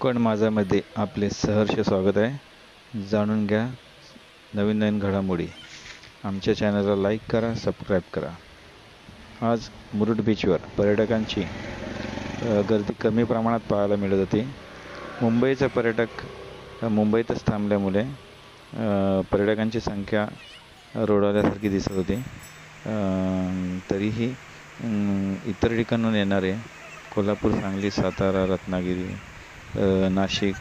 कोकण माझामध्ये आपले सहर्ष स्वागत आहे. जाणून घ्या नवीन नवीन घडामोडी. आमच्या चॅनलला लाईक करा सबस्क्राईब करा. आज मुरुड बीचवर पर्यटकांची गर्दी कमी प्रमाणात पाहायला मिळत होती. मुंबईचा पर्यटक मुंबईतच थांबल्यामुळे पर्यटकांची संख्या रोडावल्यासारखी दिसत होती. तरीही इतर ठिकाणून येणारे कोल्हापूर सांगली सातारा रत्नागिरी नाशिक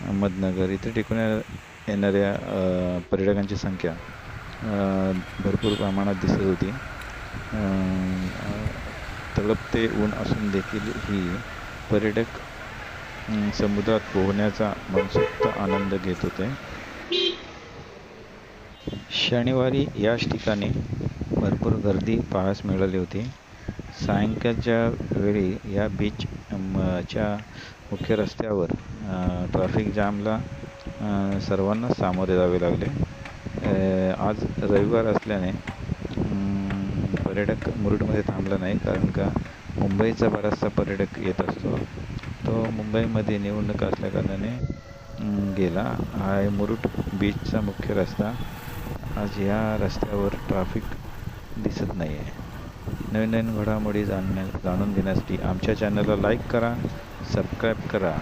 अहमदनगर इथे टिकून येणाऱ्या पर्यटकांची संख्या भरपूर प्रमाणात दिसत होती. तळपते ऊन असून देखील ही पर्यटक समुद्रात पोहण्याचा मनसोक्त आनंद घेत होते. शनिवारी याच ठिकाणी भरपूर गर्दी पाहायस मिळाली होती. सायंकाळच्या वेळी या बीच च्या मुख्य रस्त्यावर ट्रॅफिक जामला सर्वांना सामोरे जावे लागले. आज रविवार असल्याने पर्यटक मुरुडमध्ये थांबला नाही कारण का मुंबईचा बराचसा पर्यटक येत असतो. तो मुंबईमध्ये निवडणूक असल्याकारणाने गेला. हा आहे मुरुड बीचचा मुख्य रस्ता आज या रस्त्यावर ट्रॅफिक दिसत नाही आहे नवीन नवीन घडामोडी जाणण्या जाणून घेण्यासाठी आमच्या चॅनलला लाईक करा सबस्क्राईब करा.